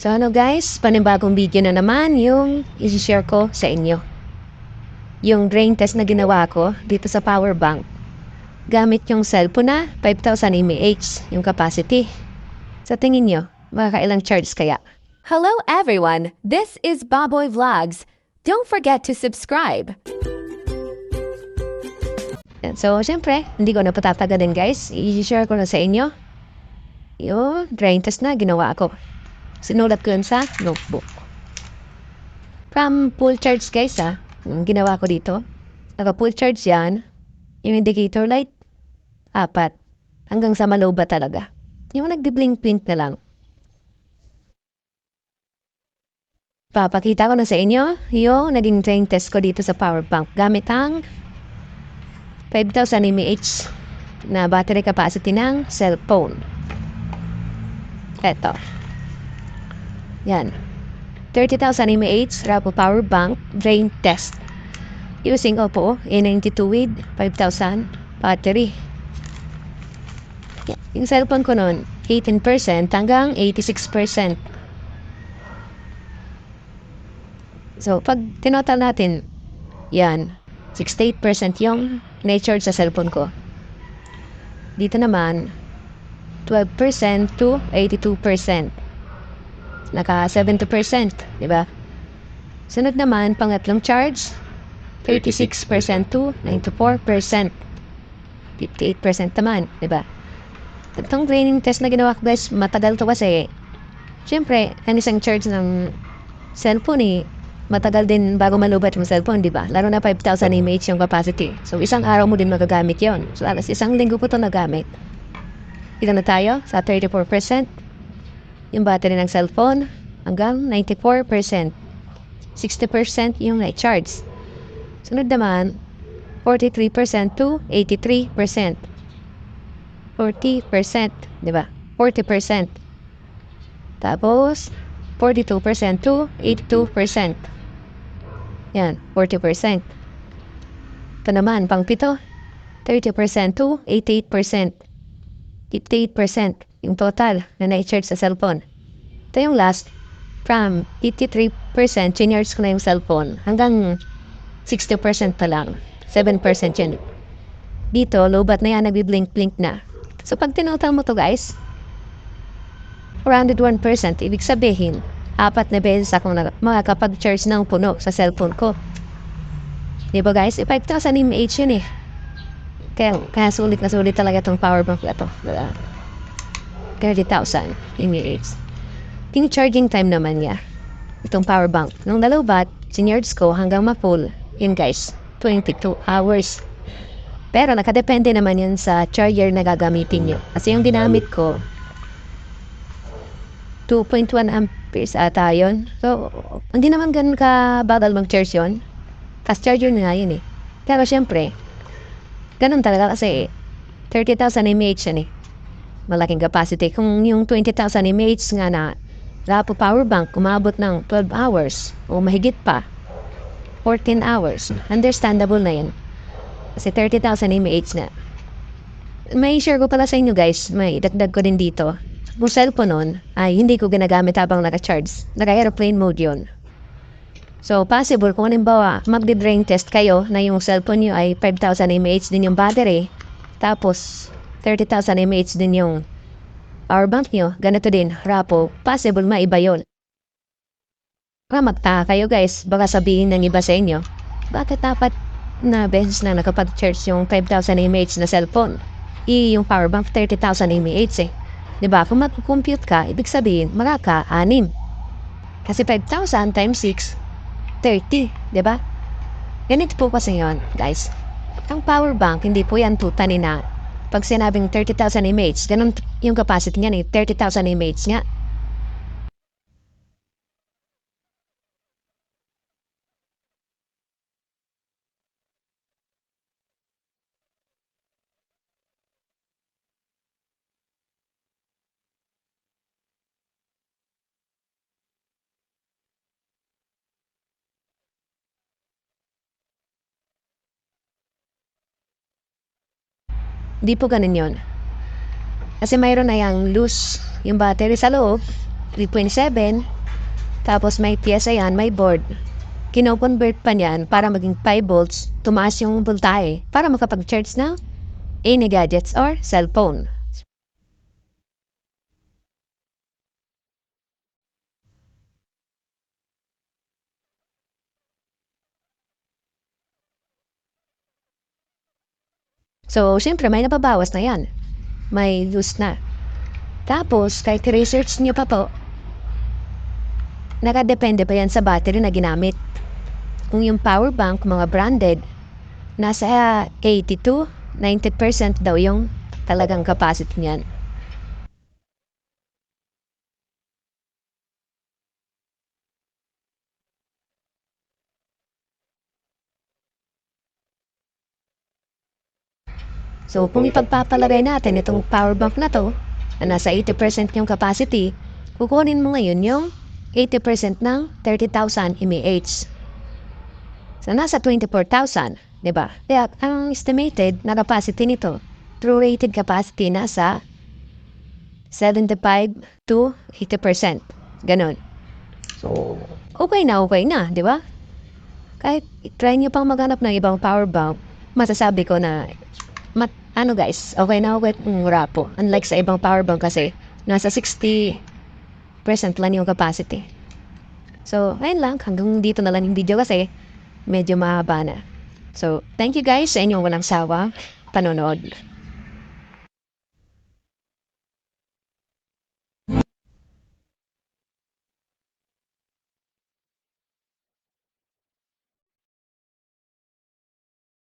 So ano guys, panibagong video na naman yung isi-share ko sa inyo. Yung drain test na ginawa ko dito sa power bank. Gamit yung cellphone na 5,000 mAh yung capacity. Sa tingin nyo, makakailang charge kaya? Hello, everyone. This is Baboy Vlogs. Don't forget to subscribe. So, syempre, hindi ko na patatagalin guys. I-share ko na sa inyo. Yung drain test na ginawa ko. Sinulat ko yun sa notebook. From full charge guys ha. Yung ginawa ko dito. Naka full charge yan. Yung indicator light. Apat. Hanggang sa maloba talaga. Yung nagdi-blink print na lang. Papakita ko na sa inyo yung naging drain test ko dito sa power bank gamit ang 5,000 mAh na battery capacity ng cellphone. Eto. Yan. 30,000 mAh Rapo Power Bank Drain Test. Using Oppo A92 with 5,000 battery. Yan. Yung cellphone ko nun, 18% hanggang 86%. So, pag tinotal natin, yan, 68% yung na-charge sa cellphone ko. Dito naman, 12% to 82%. Naka 70%, di ba? Sunod naman, pangatlong charge, 36% to 94%. 58% naman, di ba? Itong training test na ginawa ko guys, matagal to kasi. Siyempre, ang isang charge ng cellphone eh, matagal din bago malubat yung cellphone, di ba? Lalo na 5,000 mAh yung capacity. So, isang araw mo din magagamit yon. So, alas isang linggo po ito nagamit. Ilan na tayo? Sa 34%. Yung battery ng cellphone, hanggang 94%. 60% yung na-charge. Sunod naman, 43% to 83%. 40%, di ba? 40%. Tapos, 42% to 82%. Yan, 40%. Ito naman, pang pito, 30% to 88%. 58% yung total na na-charge sa cellphone. Ito yung last, from 83% chinarge ko na yung cellphone hanggang 60% pa lang. 7% yun. Dito, lobat na yan, nagbi-blink-blink na. So, pag tinutal mo to guys, 101%, ibig sabihin, apat na beses akong makakapag-charge ng puno sa cellphone ko. Di ba guys? E 5,000 mAh yun eh. Kaya, kaya sulit na sulit talaga itong power bank na to. Diba? 30,000 mAh. Yung charging time naman niya, itong power bank, nung nalobat, sinarge ko hanggang ma-full, yun guys, 22 hours. Pero nakadepende naman yun sa charger na gagamitin nyo. Kasi yung ginamit ko, 2.1 amperes ata yun. So, hindi naman ganun ka bagal mag-charge yun. Fast charger na nga yun eh. Pero syempre, ganun talaga kasi 30,000 mAh yan eh. Malaking capacity. Kung yung 20,000 mAh nga na Rapo power bank umabot ng 12 hours o mahigit pa, 14 hours, understandable na yan. Kasi 30,000 mAh na. May share ko pala sa inyo guys, may dagdag ko din dito. Yung cellphone nun ay hindi ko ginagamit habang naka-charge. Naka-airplane mode yun. So, possible kung halimbawa magdi-drain test kayo na yung cellphone nyo ay 5,000 mAh din yung battery, tapos 30,000 mAh din yung power bank nyo, ganito din, rapo, possible maiba yun. Baka kayo guys, baka sabihin ng iba sa inyo, bakit dapat na beses na nakapag-charge yung 5,000 mAh na cellphone? I yung power bank 30,000 mAh eh. 'Di ba? Kung mag-compute ka, ibig sabihin, makaka anim. Kasi 5,000 times 6, 30, 'di ba? Ganito po kasi 'yon, guys. Ang power bank, hindi po yan tutani na pag sinabing 30,000 mAh, ganun yung capacity niya eh, 30,000 mAh nga. Di po ganun yun. Kasi mayroon na yung loose yung battery sa loob. 327. Tapos may pyesa yan, may board. Kino-convert pa niyan para maging 5 volts, tumaas yung voltahe para makapag-charge ng any gadgets or cellphone. So, syempre, may nababawas na yan. May use na. Tapos, kahit research nyo pa po, nakadepende pa yan sa battery na ginamit. Kung yung power bank, mga branded, nasa 82, 90% daw yung talagang capacity niyan. So, kung ipagpapalagay natin itong power bank na to, na nasa 80% yung capacity, kukunin mo ngayon yung 80% ng 30,000 mAh. So, nasa 24,000, di ba? Kaya, ang estimated na capacity nito, true rated capacity, nasa 75 to 80%. Ganon. So, okay na, okay na, di ba? Kahit try nyo pang maghanap ng ibang power bank, masasabi ko na mat, ano guys, okay na okay ang rapo. Unlike sa ibang power bank kasi, nasa 60% lang yung capacity. So, ayun lang. Hanggang dito na lang yung video kasi medyo mahaba na. So, thank you guys sa inyong walang sawa panonood.